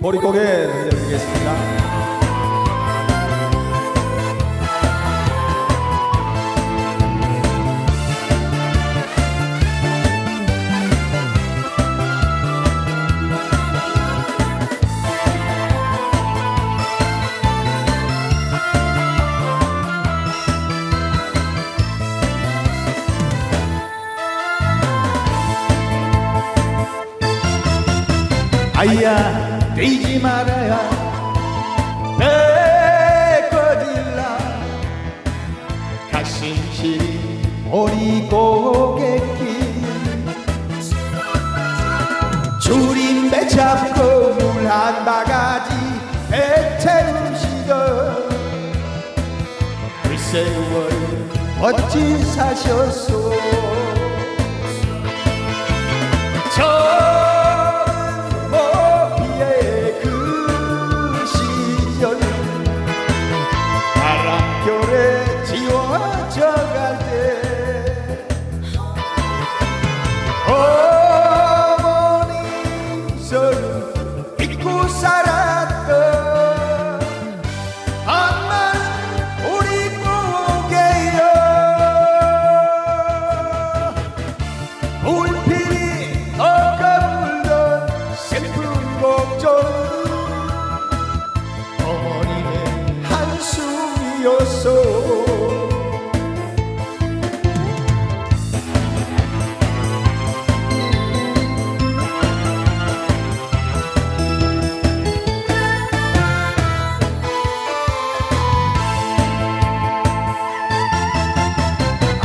보릿고개 들려드리겠습니다. 아이야 뛰지 말아야 내 거질라 가슴 시리 오리 고개길 줄임배 잡고 물 한 바가지 배 태우시던 그 세월 어찌 사셨소. 저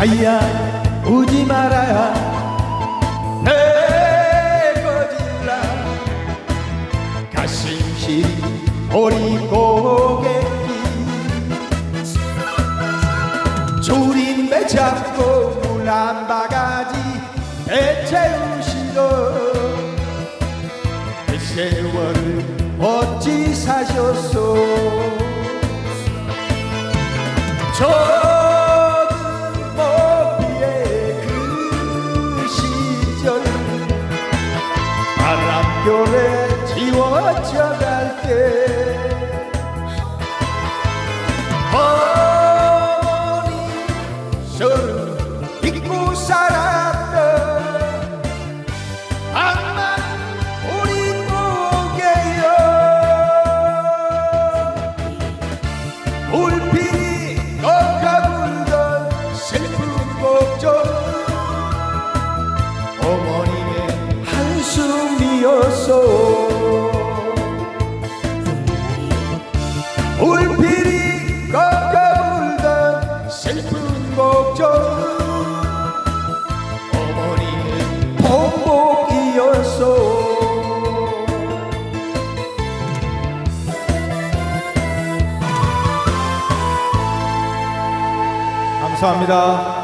아이야 우지 말아야. 내 거질라. 가슴 시리 오리 고개길 조림배 잡고 물 한 바가지 배 채우시던 그 세월을 어찌 사셨소? 저 바람결에 지워져 갈때 어머니 서른 잊고 살았던 악만 우리 보게요. 울필이 꺾어불던 슬픈 곡전 한숨이었어 울필이 꺾어불던 슬픈 곡전 어머님의 본복이었어 감사합니다.